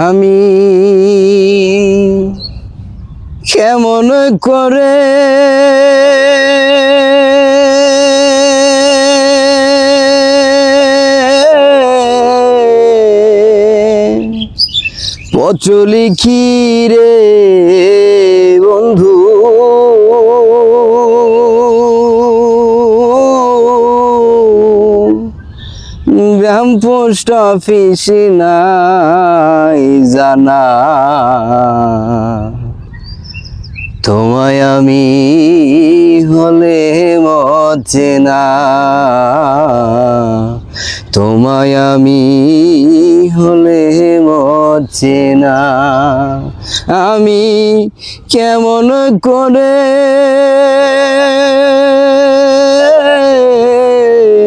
আমি কেমন করে পচলি রে পোস্ট অফিস নাই জানা। তোমায় আমি হলে মচে না। তোমায় আমি হলে মচে না। আমি কেমন করে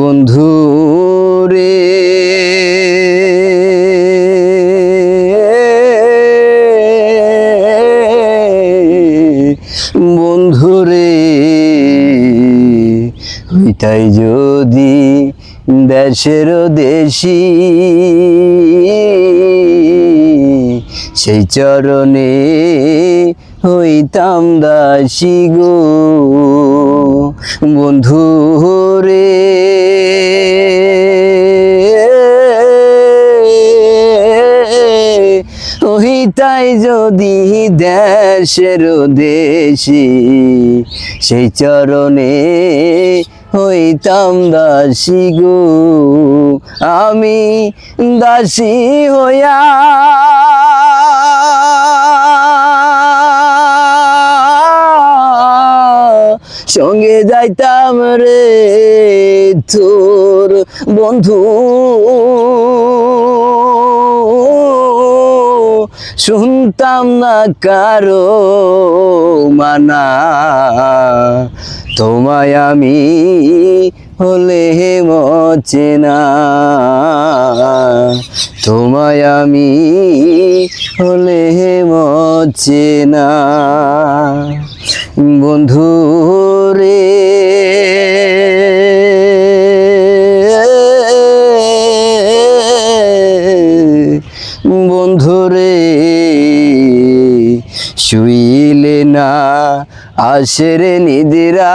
বন্ধু রে। বন্ধুরে হইতাই যদি দেশের দেশি সেই চরণে হইতাম দাসী গো। বন্ধু রে। ওহিতাই যদি দেশের দেশি, সেই চরণে হইতাম দাসী গো। আমি দাসী হইয়া সঙ্গে যাইতাম রে তোর বন্ধু। শুনতাম না কারও মানা। তোমায় আমি হলে মচে না। তোমায় আমি হলে মচে না। বন্ধু রে শুইলে না আসের নিদিরা।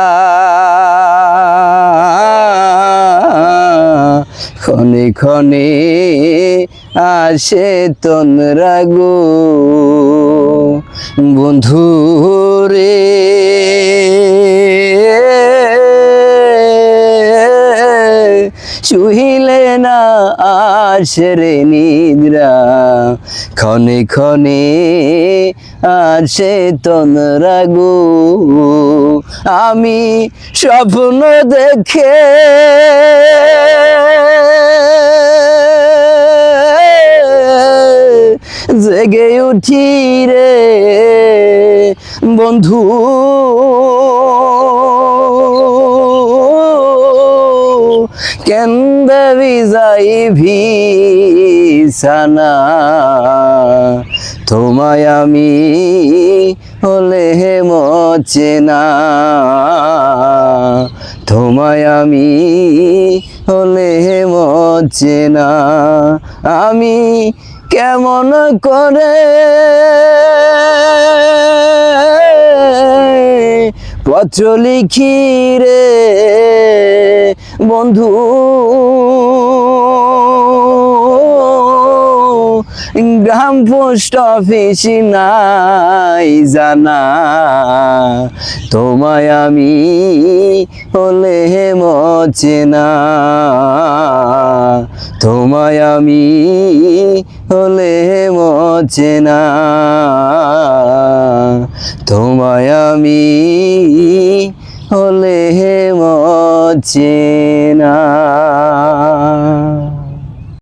ক্ষণে ক্ষণে আসে তন্রা গো। বন্ধু রে শুহিলে না আসরে নিদ্রা। ক্ষণে ক্ষণে আসে তনরা গো। আমি স্বপ্ন দেখে জেগে উঠি রে। বন্ধু কেন্দে বিজাই ভিসানা তোমায় আমি হলে মচে না তোমায় আমি হলে মচে না আমি কেমন করে পত্র লিখি রে বন্ধু। গ্রাম পোস্ট অফিস নাই জানা, তোমায় আমি হলে মচে না তোমায় আমি হলে মচে না তোমায় আমি হলে মচে না।